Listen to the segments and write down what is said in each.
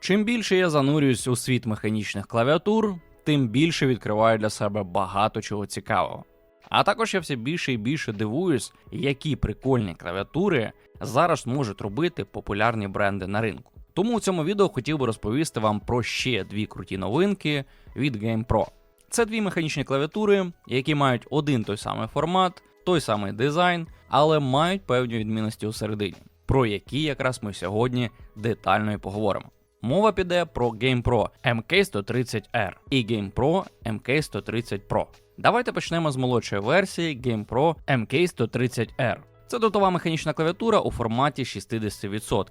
Чим більше я занурююсь у світ механічних клавіатур, тим більше відкриваю для себе багато чого цікавого. А також я все більше і більше дивуюсь, які прикольні клавіатури зараз можуть робити популярні бренди на ринку. Тому у цьому відео хотів би розповісти вам про ще дві круті новинки від GamePro. Це дві механічні клавіатури, які мають один той самий формат, той самий дизайн, але мають певні відмінності у середині, про які якраз ми сьогодні детально і поговоримо. Мова піде про GamePro MK130R і GamePro MK130 Pro. Давайте почнемо з молодшої версії GamePro MK130R. Це дотова механічна клавіатура у форматі 60%.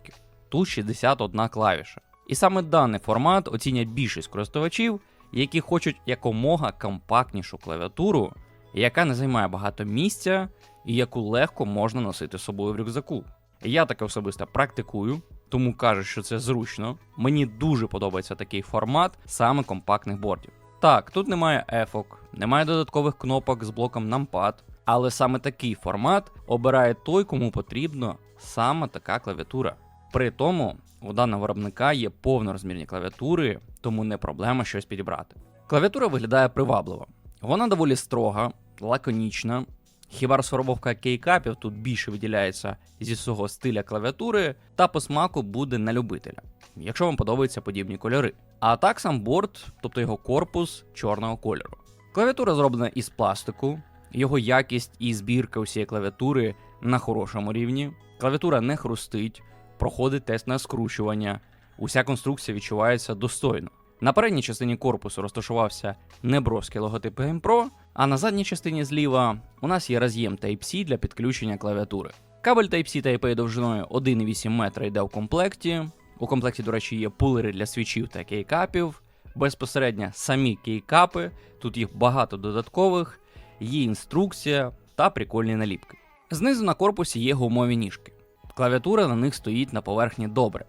Тут 61 клавіша. І саме даний формат оцінять більшість користувачів, які хочуть якомога компактнішу клавіатуру, яка не займає багато місця і яку легко можна носити з собою в рюкзаку. Я таке особисто практикую, тому кажу, що це зручно. Мені дуже подобається такий формат саме компактних бордів. Так, тут немає ефок, немає додаткових кнопок з блоком numpad, але саме такий формат обирає той, кому потрібно саме така клавіатура. При тому у даного виробника є повнорозмірні клавіатури, тому не проблема щось підібрати. Клавіатура виглядає привабливо. Вона доволі строга, лаконічна. Хіба розфарбовка кейкапів тут більше виділяється зі свого стиля клавіатури, та по смаку буде на любителя, якщо вам подобаються подібні кольори. А так сам борт, тобто його корпус чорного кольору. Клавіатура зроблена із пластику, його якість і збірка усієї клавіатури на хорошому рівні. Клавіатура не хрустить, проходить тест на скручування. Уся конструкція відчувається достойно. На передній частині корпусу розташувався неброський логотип GamePro, а на задній частині зліва у нас є роз'єм Type-C для підключення клавіатури. Кабель Type-C Type-A довжиною 1,8 метра йде в комплекті. У комплекті, до речі, є пулери для свічів та кейкапів. Безпосередньо самі кейкапи, тут їх багато додаткових, є інструкція та прикольні наліпки. Знизу на корпусі є гумові ніжки. Клавіатура на них стоїть на поверхні добре.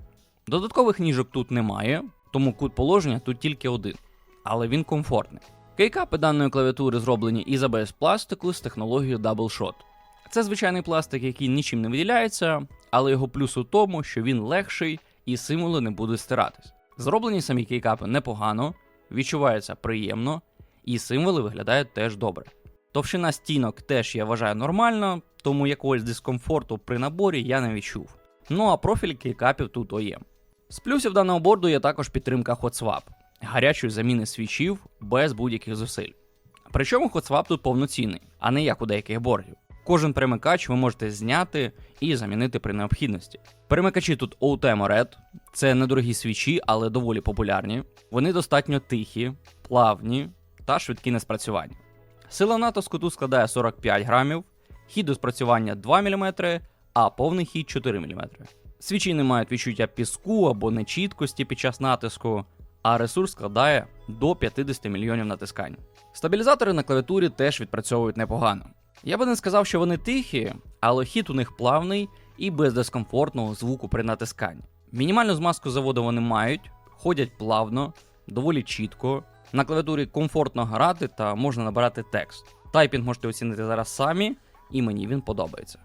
Додаткових ніжок тут немає, тому кут положення тут тільки один, але він комфортний. Кейкапи даної клавіатури зроблені із ABS пластику з технологією Double Shot. Це звичайний пластик, який нічим не виділяється, але його плюс у тому, що він легший і символи не будуть стиратись. Зроблені самі кейкапи непогано, відчувається приємно, і символи виглядають теж добре. Товщина стінок теж я вважаю нормально, тому якогось дискомфорту при наборі я не відчув. Ну а профіль кейкапів тут оє. З плюсів даного борду є також підтримка HotSwap, гарячої заміни свічів без будь-яких зусиль. Причому HotSwap тут повноцінний, а не як у деяких боргів. Кожен перемикач ви можете зняти і замінити при необхідності. Перемикачі тут OTM Red, це недорогі свічі, але доволі популярні. Вони достатньо тихі, плавні та швидкі на спрацювання. Сила натиску тут складає 45 грамів, хід до спрацювання 2 мм, а повний хід 4 мм. Свічі не мають відчуття піску або нечіткості під час натиску, а ресурс складає до 50 мільйонів натискань. Стабілізатори на клавіатурі теж відпрацьовують непогано. Я би не сказав, що вони тихі, але хід у них плавний і без дискомфортного звуку при натисканні. Мінімальну змазку заводу вони мають, ходять плавно, доволі чітко. На клавіатурі комфортно грати та можна набирати текст. Тайпінг можете оцінити зараз самі, і мені він подобається.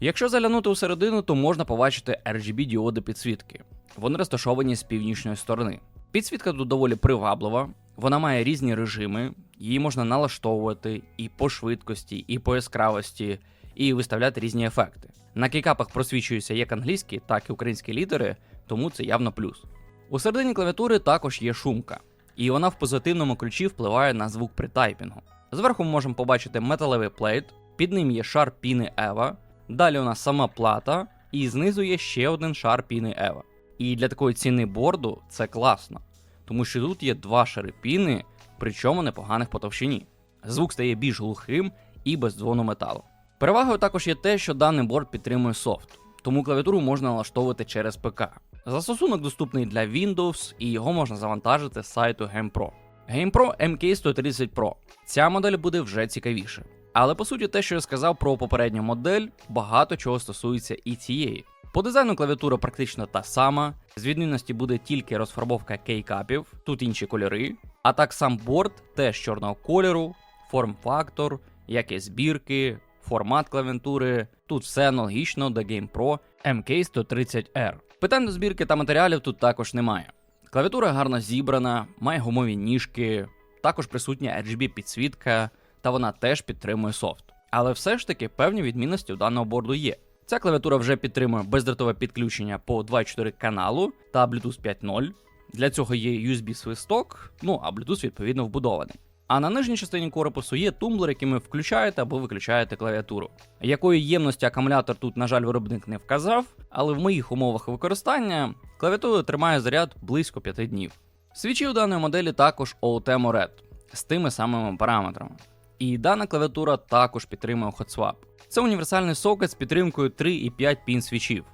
Якщо заглянути у середину, то можна побачити RGB діоди підсвітки. Вони розташовані з північної сторони. Підсвітка тут доволі приваблива, вона має різні режими, її можна налаштовувати і по швидкості, і по яскравості, і виставляти різні ефекти. На кейкапах просвічуються як англійські, так і українські літери, тому це явно плюс. У середині клавіатури також є шумка. і вона в позитивному ключі впливає на звук при тайпінгу. Зверху ми можемо побачити металевий плейт, під ним є шар піни Ева, далі у нас сама плата, і знизу є ще один шар піни Ева. І для такої ціни борду це класно, тому що тут є два шари піни, причому непоганих по товщині. Звук стає більш глухим і без дзвону металу. Перевагою також є те, що даний борд підтримує софт, тому клавіатуру можна налаштовувати через ПК. Застосунок доступний для Windows і його можна завантажити з сайту GamePro. GamePro MK130 Pro. Ця модель буде вже цікавіше. Але по суті, те, що я сказав про попередню модель, багато чого стосується і цієї. По дизайну клавіатура практично та сама. З відмінності буде тільки розфарбовка кейкапів, тут інші кольори. А так сам борт теж чорного кольору, форм-фактор, якість збірки, формат клавіатури. Тут все аналогічно до GamePro MK130R. Питань до збірки та матеріалів тут також немає. Клавіатура гарно зібрана, має гумові ніжки, також присутня RGB підсвітка, та вона теж підтримує софт. Але все ж таки певні відмінності у даного борду є. Ця клавіатура вже підтримує бездротове підключення по 2.4 каналу та Bluetooth 5.0. Для цього є USB-свисток, ну а Bluetooth відповідно вбудований. А на нижній частині корпусу є тумблер, яким ви включаєте або виключаєте клавіатуру. Якої ємності акумулятор тут, на жаль, виробник не вказав, але в моїх умовах використання клавіатура тримає заряд близько 5 днів. Свічі у даної моделі також OTM Red з тими самими параметрами. І дана клавіатура також підтримує HotSwap. Це універсальний сокет з підтримкою 3,5 пін свічів.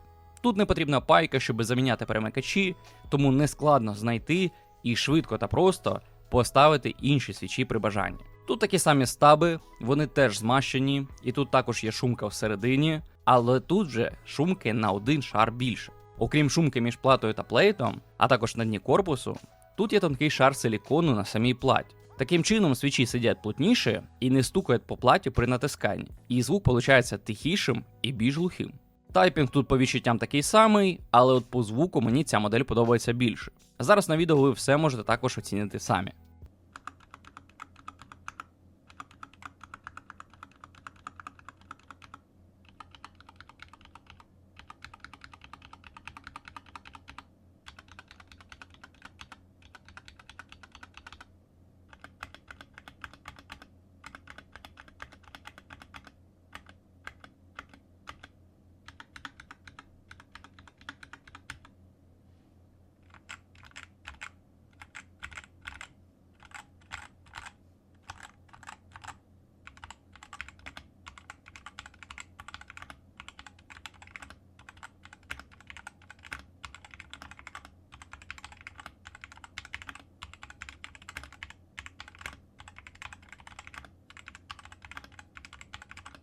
Тут не потрібна пайка, щоб заміняти перемикачі, тому не складно знайти і швидко та просто поставити інші свічі при бажанні. Тут такі самі стаби, вони теж змащені, і тут також є шумка всередині, але тут вже шумки на один шар більше. Окрім шумки між платою та плейтом, а також на дні корпусу, тут є тонкий шар силікону на самій платі. Таким чином свічі сидять плотніше і не стукають по платі при натисканні, і звук виходить тихішим і більш глухим. Тайпінг тут по відчуттям такий самий, але от по звуку мені ця модель подобається більше. Зараз на відео ви все можете також оцінити самі.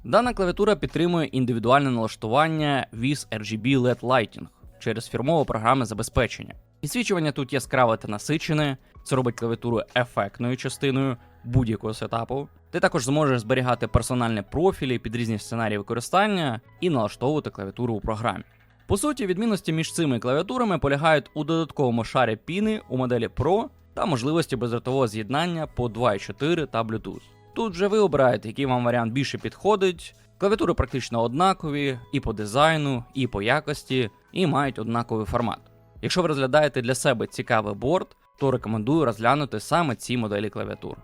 Дана клавіатура підтримує індивідуальне налаштування with RGB LED Lighting через фірмове програме забезпечення. Підсвічування тут яскраве та насичене, це робить клавіатуру ефектною частиною будь-якого сетапу. Ти також зможеш зберігати персональні профілі під різні сценарії використання і налаштовувати клавіатуру у програмі. По суті, відмінності між цими клавіатурами полягають у додатковому шарі піни у моделі Pro та можливості бездротового з'єднання по 2.4 та Bluetooth. Тут вже ви обираєте, який вам варіант більше підходить. Клавіатури практично однакові і по дизайну, і по якості, і мають однаковий формат. Якщо ви розглядаєте для себе цікавий борт, то рекомендую розглянути саме ці моделі клавіатур.